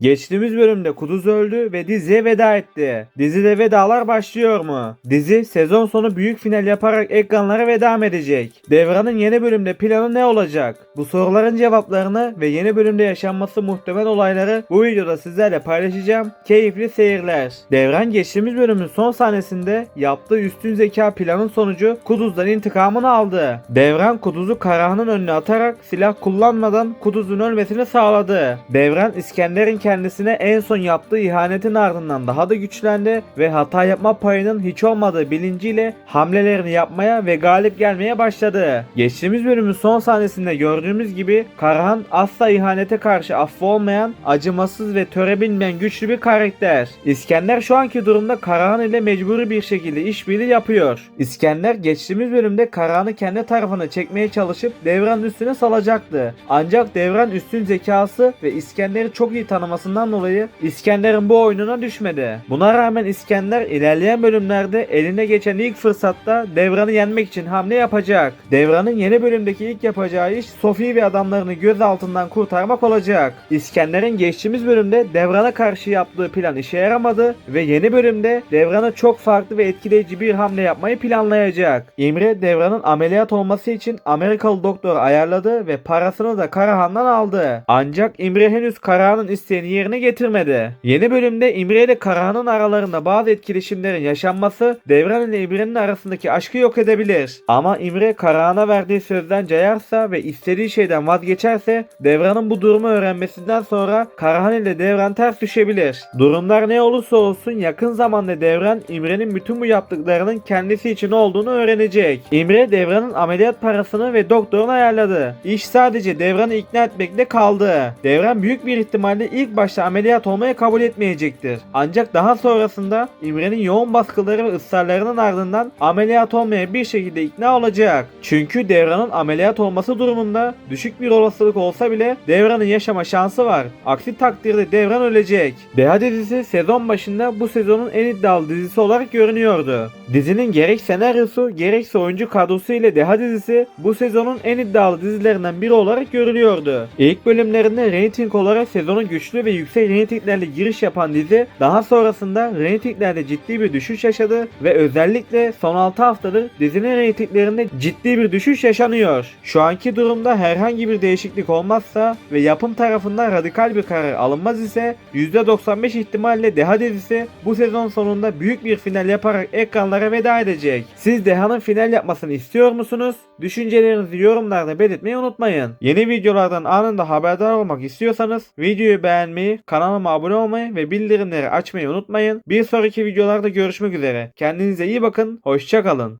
Geçtiğimiz bölümde Kuduz öldü ve diziye veda etti. Dizide vedalar başlıyor mu? Dizi sezon sonu büyük final yaparak ekranlara veda edecek? Devran'ın yeni bölümde planı ne olacak? Bu soruların cevaplarını ve yeni bölümde yaşanması muhtemel olayları bu videoda sizlerle paylaşacağım. Keyifli seyirler. Devran geçtiğimiz bölümün son sahnesinde yaptığı üstün zeka planın sonucu Kuduz'dan intikamını aldı. Devran Kuduz'u Karahan'ın önüne atarak silah kullanmadan Kuduz'un ölmesini sağladı. Devran İskender'in kendisine en son yaptığı ihanetin ardından daha da güçlendi ve hata yapma payının hiç olmadığı bilinciyle hamlelerini yapmaya ve galip gelmeye başladı. Geçtiğimiz bölümün son sahnesinde gördüğümüz gibi Karahan asla ihanete karşı affı olmayan, acımasız ve töre bilmeyen güçlü bir karakter. İskender şu anki durumda Karahan ile mecburi bir şekilde işbirliği yapıyor. İskender geçtiğimiz bölümde Karahan'ı kendi tarafına çekmeye çalışıp Devran'ın üstüne salacaktı. Ancak Devran üstün zekası ve İskender'i çok iyi tanımasından dolayı İskender'in bu oyununa düşmedi. Buna rağmen İskender ilerleyen bölümlerde eline geçen ilk fırsatta Devran'ı yenmek için hamle yapacak. Devran'ın yeni bölümdeki ilk yapacağı iş Sophie ve adamlarını göz altından kurtarmak olacak. İskender'in geçtiğimiz bölümde Devran'a karşı yaptığı plan işe yaramadı ve yeni bölümde Devran'a çok farklı ve etkileyici bir hamle yapmayı planlayacak. İmre Devran'ın ameliyat olması için Amerikalı doktor ayarladı ve parasını da Karahan'dan aldı. Ancak İmre henüz Karahan'ın isteğini yerine getirmedi. Yeni bölümde İmre ile Karahan'ın aralarında bazı etkileşimlerin yaşanması Devran ile İmre'nin arasındaki aşkı yok edebilir. Ama İmre Karahan'a verdiği sözden cayarsa ve istediği şeyden vazgeçerse Devran'ın bu durumu öğrenmesinden sonra Karahan ile Devran ters düşebilir. Durumlar ne olursa olsun yakın zamanda Devran İmre'nin bütün bu yaptıklarının kendisi için olduğunu öğrenecek. İmre Devran'ın ameliyat parasını ve doktorunu ayarladı. İş sadece Devran'ı ikna etmekle kaldı. Devran büyük bir ihtimalle ilk başta ameliyat olmaya kabul etmeyecektir. Ancak daha sonrasında İmre'nin yoğun baskıları ve ısrarlarının ardından ameliyat olmaya bir şekilde ikna olacak. Çünkü Devran'ın ameliyat olması durumunda düşük bir olasılık olsa bile Devran'ın yaşama şansı var. Aksi takdirde Devran ölecek. Deha dizisi sezon başında bu sezonun en iddialı dizisi olarak görünüyordu. Dizinin gerek senaryosu gerekse oyuncu kadrosu ile Deha dizisi bu sezonun en iddialı dizilerinden biri olarak görülüyordu. İlk bölümlerinde reyting olarak sezonun güçlü ve yüksek reytinglerle giriş yapan dizi daha sonrasında reytinglerde ciddi bir düşüş yaşadı ve özellikle son 6 haftadır dizinin reytinglerinde ciddi bir düşüş yaşanıyor. Şu anki durumda herhangi bir değişiklik olmazsa ve yapım tarafından radikal bir karar alınmaz ise %95 ihtimalle Deha dizisi bu sezon sonunda büyük bir final yaparak ekranlara veda edecek. Siz Deha'nın final yapmasını istiyor musunuz? Düşüncelerinizi yorumlarda belirtmeyi unutmayın. Yeni videolardan anında haberdar olmak istiyorsanız videoyu beğenmeyi, kanalıma abone olmayı ve bildirimleri açmayı unutmayın. Bir sonraki videolarda görüşmek üzere. Kendinize iyi bakın, hoşçakalın.